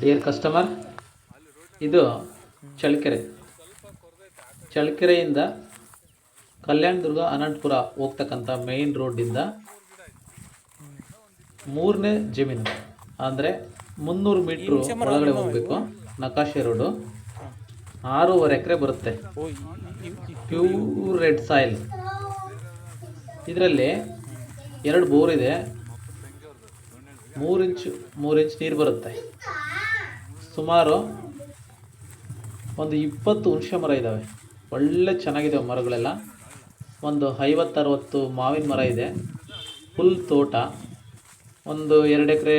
Dear customer ಇದು ಚಳ್ಳಕೆರೆ. ಚಳ್ಳಕೆರೆಯಿಂದ ಕಲ್ಯಾಣದುರ್ಗ ಅನಂತಪುರ ಹೋಗ್ತಕ್ಕಂಥ main ರೋಡಿಂದ ಮೂರನೇ ಜಮೀನು, ಅಂದರೆ ಮುನ್ನೂರು ಮೀಟ್ರು ಒಳಗಡೆ ಹೋಗಬೇಕು, ನಕಾಶೆ ರೋಡು. ಆರೂವರೆ ಎಕರೆ ಬರುತ್ತೆ. ಪ್ಯೂರ್ ರೆಡ್ ಸಾಯಿಲ್ ಇದರಲ್ಲಿ ಎರಡು ಬೋರ್ ಇದೆ. ಮೂರು ಇಂಚು, ಮೂರು ಇಂಚ್ ನೀರು ಬರುತ್ತೆ. ಸುಮಾರು ಒಂದು ಇಪ್ಪತ್ತು ಹುಣಸೆ ಮರ ಇದ್ದಾವೆ ಒಳ್ಳೆ ಚೆನ್ನಾಗಿದ್ದಾವೆ ಮರಗಳೆಲ್ಲ. ಒಂದು ಐವತ್ತರವತ್ತು ಮಾವಿನ ಮರ ಇದೆ. ಫುಲ್ ತೋಟ. ಒಂದು ಎರಡು ಎಕರೆ,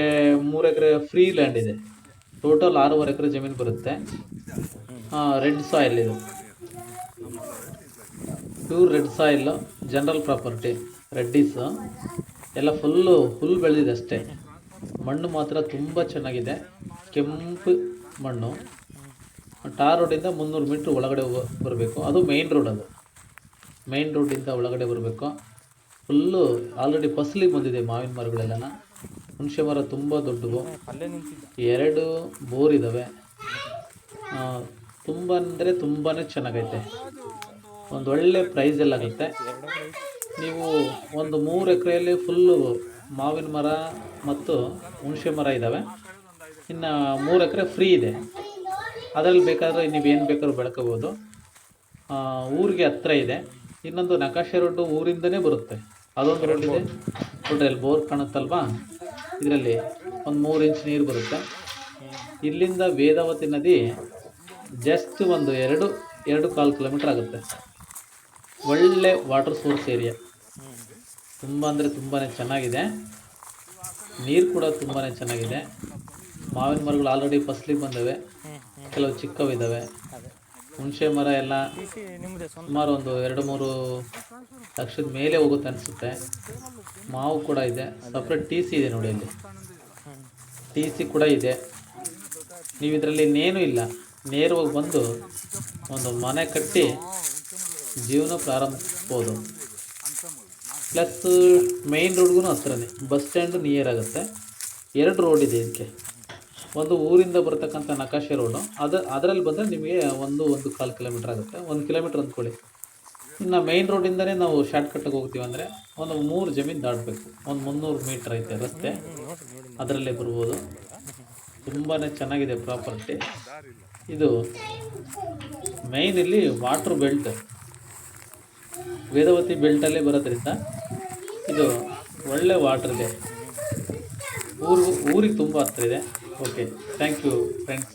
ಮೂರು ಎಕರೆ ಫ್ರೀ ಲ್ಯಾಂಡ್ ಇದೆ. ಟೋಟಲ್ ಆರೂವರೆ ಎಕರೆ ಜಮೀನು ಬರುತ್ತೆ. ರೆಡ್ ಸಾಯಿಲ್ ಇದು. Pure red soil general property ರೆಡ್ಡಿಸು ಎಲ್ಲ ಫುಲ್ಲು ಫುಲ್ ಬೆಳೆದಿದೆ ಅಷ್ಟೇ. ಮಣ್ಣು ಮಾತ್ರ ತುಂಬ ಚೆನ್ನಾಗಿದೆ. ಕೆಂಪು ಮಣ್ಣು. ಟಾರ್ ರೋಡಿಂದ ಮುನ್ನೂರು ಮೀಟ್ರ್ ಒಳಗಡೆ ಬರಬೇಕು. ಅದು ಮೇಯ್ನ್ ರೋಡ್ ಅದು. ಮೇಯ್ನ್ ರೋಡಿಂದ ಒಳಗಡೆ ಬರಬೇಕು. ಫುಲ್ಲು ಆಲ್ರೆಡಿ ಫಸಲಿಗೆ ಬಂದಿದೆ ಮಾವಿನ ಮರಗಳೆಲ್ಲ ಹುಣಸೆ ಮರ ತುಂಬ ದೊಡ್ಡವು ಎರಡು ಬೋರ್ ಇದ್ದಾವೆ ತುಂಬ ಅಂದರೆ ತುಂಬಾ ಚೆನ್ನಾಗೈತೆ. ಒಂದು ಒಳ್ಳೆ ಪ್ರೈಸೆಲ್ಲ ಆಗುತ್ತೆ. ನೀವು ಒಂದು ಮೂರು ಎಕರೆಯಲ್ಲಿ ಫುಲ್ಲು ಮಾವಿನ ಮರ ಮತ್ತು ಹುಣಸೆ ಮರ ಇದ್ದಾವೆ ಇನ್ನು ಮೂರು ಎಕರೆ ಫ್ರೀ ಇದೆ. ಅದರಲ್ಲಿ ಬೇಕಾದರೆ ನೀವು ಏನು ಬೇಕಾದ್ರೂ ಬೆಳ್ಕೋಬೋದು. ಊರಿಗೆ ಹತ್ರ ಇದೆ. ಇನ್ನೊಂದು ನಕಾಶೆ ರೋಡು ಊರಿಂದನೇ ಬರುತ್ತೆ. ಅದೊಂದು ರೋಡ್ ಇದೆ. ಅಲ್ಲಿ ಬೋರ್ ಕಾಣುತ್ತಲ್ವಾ? ಇದರಲ್ಲಿ ಒಂದು ಮೂರು ಇಂಚ್ ನೀರು ಬರುತ್ತೆ. ಇಲ್ಲಿಂದ ವೇದಾವತಿ ನದಿ ಜಸ್ಟ್ ಒಂದು ಎರಡು ಎರಡು ಕಾಲು ಕಿಲೋಮೀಟ್ರ್ ಆಗುತ್ತೆ. ಒಳ್ಳೆ ವಾಟರ್ ಸೋರ್ಸ್ ಏರಿಯಾ ತುಂಬ ಅಂದರೆ ತುಂಬಾ ಚೆನ್ನಾಗಿದೆ. ನೀರು ಕೂಡ ತುಂಬಾ ಚೆನ್ನಾಗಿದೆ. ಮಾವಿನ ಮರಗಳು ಆಲ್ರೆಡಿ ಫಸ್ಲಿಗೆ ಬಂದವೆ. ಕೆಲವು ಚಿಕ್ಕವಿದ್ದಾವೆ ಹುಣಸೆ ಮರ ಎಲ್ಲ ಸುಮಾರು ಒಂದು ಎರಡು ಮೂರು ಲಕ್ಷದ ಮೇಲೆ ಹೋಗುತ್ತೆ ಅನಿಸುತ್ತೆ. ಮಾವು ಕೂಡ ಇದೆ. ಸಪ್ರೇಟ್ ಟಿ ಸಿ ಇದೆ ನೋಡಿ ಅಲ್ಲಿ. ಟಿ ಸಿ ಕೂಡ ಇದೆ. ನೀವು ಇದರಲ್ಲಿ ಇನ್ನೇನು ಇಲ್ಲ. ನೇರವಾಗಿ ಬಂದು ಒಂದು ಮನೆ ಕಟ್ಟಿ ಜೀವನ ಪ್ರಾರಂಭಿಸ್ಬೋದು. ಪ್ಲಸ್ ಮೈನ್ ರೋಡ್ಗೂ ಹತ್ರನೇ ಬಸ್ ಸ್ಟ್ಯಾಂಡು ನಿಯರ್ ಆಗುತ್ತೆ. ಎರಡು ರೋಡ್ ಇದೆ ಇದಕ್ಕೆ ಒಂದು ಊರಿಂದ ಬರ್ತಕ್ಕಂಥ ನಕಾಶೆ ರೋಡು ಅದು, ಅದರಲ್ಲಿ ಬಂದರೆ ನಿಮಗೆ ಒಂದು ಒಂದು ಕಾಲು ಕಿಲೋಮೀಟ್ರ್ ಆಗುತ್ತೆ. ಒಂದು ಕಿಲೋಮೀಟ್ರ್ ಅಂದ್ಕೊಳ್ಳಿ. ಇನ್ನು ಮೈನ್ ರೋಡಿಂದನೇ ನಾವು ಶಾರ್ಟ್ಕಟ್ಟಿಗೆ ಹೋಗ್ತೀವಿ ಅಂದರೆ ಒಂದು ಮೂರು ಜಮೀನು ದಾಟಬೇಕು. ಒಂದು ಮುನ್ನೂರು ಮೀಟ್ರ್ ಐತೆ ರಸ್ತೆ. ಅದರಲ್ಲೇ ಬರ್ಬೋದು. ತುಂಬಾ ಚೆನ್ನಾಗಿದೆ ಪ್ರಾಪರ್ಟಿ ಇದು ಮೇಯ್ನ್ ಇಲ್ಲಿ ವಾಟ್ರ್ ಬೆಲ್ಟ್ ವೇದವತಿ ಬೆಲ್ಟಲ್ಲೇ ಬರೋದ್ರಿಂದ ಇದು ಒಳ್ಳೆ ವಾಟರ್ ಇದೆ ಊರು ಊರಿಗೆ ತುಂಬ ಹತ್ತಿರ ಇದೆ. Okay thank you friends